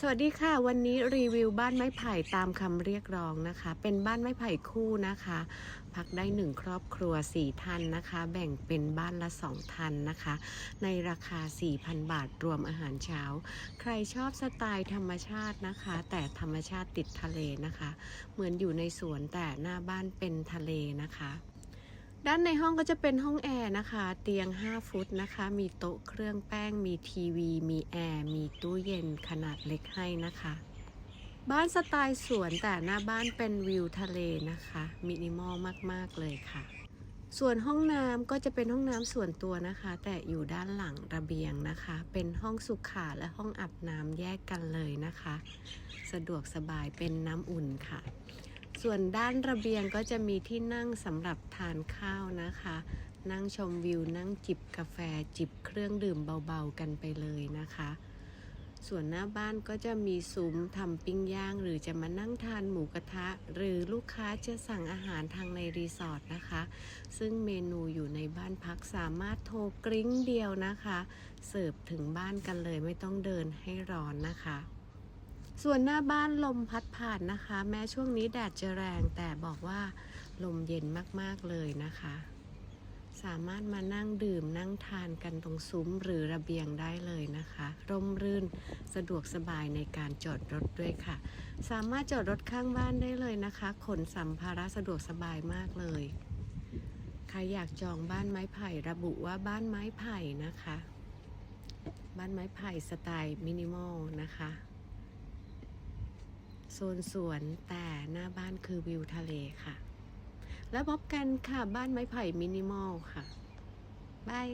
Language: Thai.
สวัสดีค่ะ วันนี้รีวิวบ้านไม้ไผ่ตามคำเรียกร้องนะคะ เป็นบ้านไม้ไผ่คู่นะคะ พักได้หนึ่งครอบครัว4ท่านนะคะ แบ่งเป็นบ้านละ2ท่านนะคะ ในราคา 4,000 บาทรวมอาหารเช้า ใครชอบสไตล์ธรรมชาตินะคะ แต่ธรรมชาติติดทะเลนะคะ เหมือนอยู่ในสวนแต่หน้าบ้านเป็นทะเลนะคะ ด้านในห้องก็จะเป็นห้องแอร์นะคะ เตียง 5 ฟุตนะคะ มีโต๊ะเครื่องแป้ง มีทีวี มีแอร์ มีตู้เย็นขนาดเล็กให้นะคะ บ้านสไตล์สวนแต่หน้าบ้านเป็นวิวทะเลนะคะ มินิมอลมาก ๆ เลยค่ะ ส่วนห้องน้ำก็จะเป็นห้องน้ำส่วนตัวนะคะ แต่อยู่ด้านหลังระเบียงนะคะ เป็นห้องสุขาและห้องอาบน้ำแยกกันเลยนะคะ สะดวกสบายเป็นน้ำอุ่นค่ะ ส่วนด้านระเบียงก็จะมีที่นั่งสำหรับทานข้าวนะคะ นั่งชมวิวนั่งจิบกาแฟจิบเครื่องดื่มเบาๆกันไปเลยนะคะ ส่วนหน้าบ้านก็จะมีซุ้มทำปิ้งย่าง หรือจะมานั่งทานหมูกระทะ หรือลูกค้าจะสั่งอาหารทางในรีสอร์ทนะคะ ซึ่งเมนูอยู่ในบ้านพักสามารถโทรกริ้งเดียวนะคะ เสิร์ฟถึงบ้านกันเลยไม่ต้องเดินให้ร้อนนะคะ ส่วนหน้าบ้านลมพัดผ่านนะคะ แม้ช่วงนี้แดดจะแรงแต่บอกว่าลมเย็นมากๆเลยนะคะ สามารถมานั่งดื่มนั่งทานกันตรงซุ้มหรือระเบียงได้เลยนะคะ ร่มรื่นสะดวกสบายในการจอดรถด้วยค่ะ สามารถจอดรถข้างบ้านได้เลยนะคะ ขนสัมภาระสะดวกสบายมากเลย ใครอยากจองบ้านไม้ไผ่ระบุว่าบ้านไม้ไผ่นะคะ บ้านไม้ไผ่สไตล์มินิมอลนะคะ โซนสวนแต่หน้าบ้านคือวิวทะเลค่ะ แล้วพบกันค่ะบ้านไม้ไผ่มินิมอลค่ะบาย